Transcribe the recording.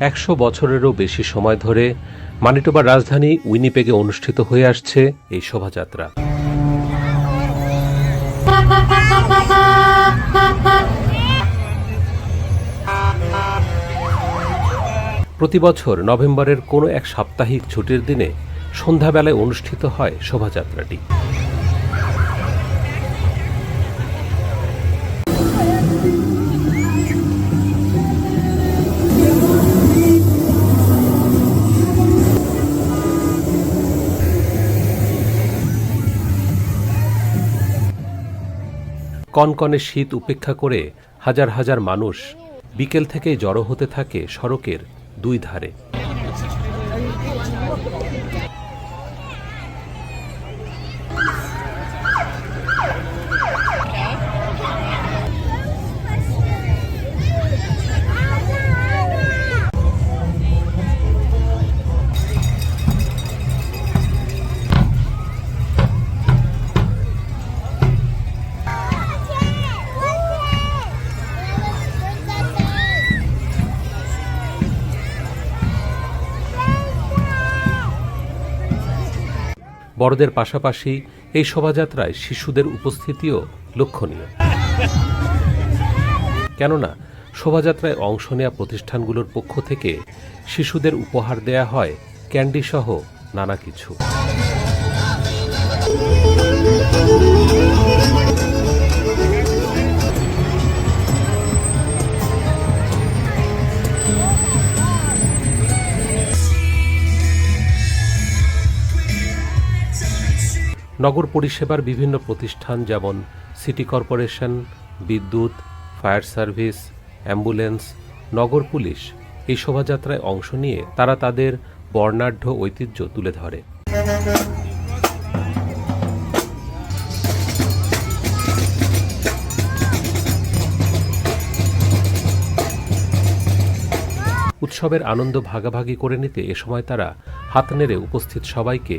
একশো বছরেরও বেশি সময় ধরে মানিটোবার রাজধানী উইনিপেগে অনুষ্ঠিত হয়ে আসছে এই শোভাযাত্রা। প্রতি বছর নভেম্বরের কোনো এক সাপ্তাহিক ছুটির দিনে সন্ধ্যাবেলায় অনুষ্ঠিত হয় শোভাযাত্রাটি। কনকনে শীত উপেক্ষা করে হাজার হাজার মানুষ বিকেল থেকেই জড়ো হতে থাকে সড়কের দুই ধারে। বড়দের পাশাপাশি এই শোভাযাত্রায় শিশুদের উপস্থিতিও লক্ষণীয়। কেননা, শোভাযাত্রায় অংশ নেওয়া প্রতিষ্ঠানগুলোর পক্ষ থেকে শিশুদের উপহার দেয়া হয় ক্যান্ডি সহ নানা কিছু। নগর পরিষেবার বিভিন্ন প্রতিষ্ঠান যেমন সিটি কর্পোরেশন, বিদ্যুৎ, ফায়ার সার্ভিস, অ্যাম্বুলেন্স, নগর পুলিশ এই শোভাযাত্রায় অংশ নিয়ে তারা তাদের বর্ণাঢ্য ঐতিহ্য তুলে ধরে। উৎসবের আনন্দ ভাগাভাগি করে নিতে এ সময় তারা হাত নেড়ে উপস্থিত সবাইকে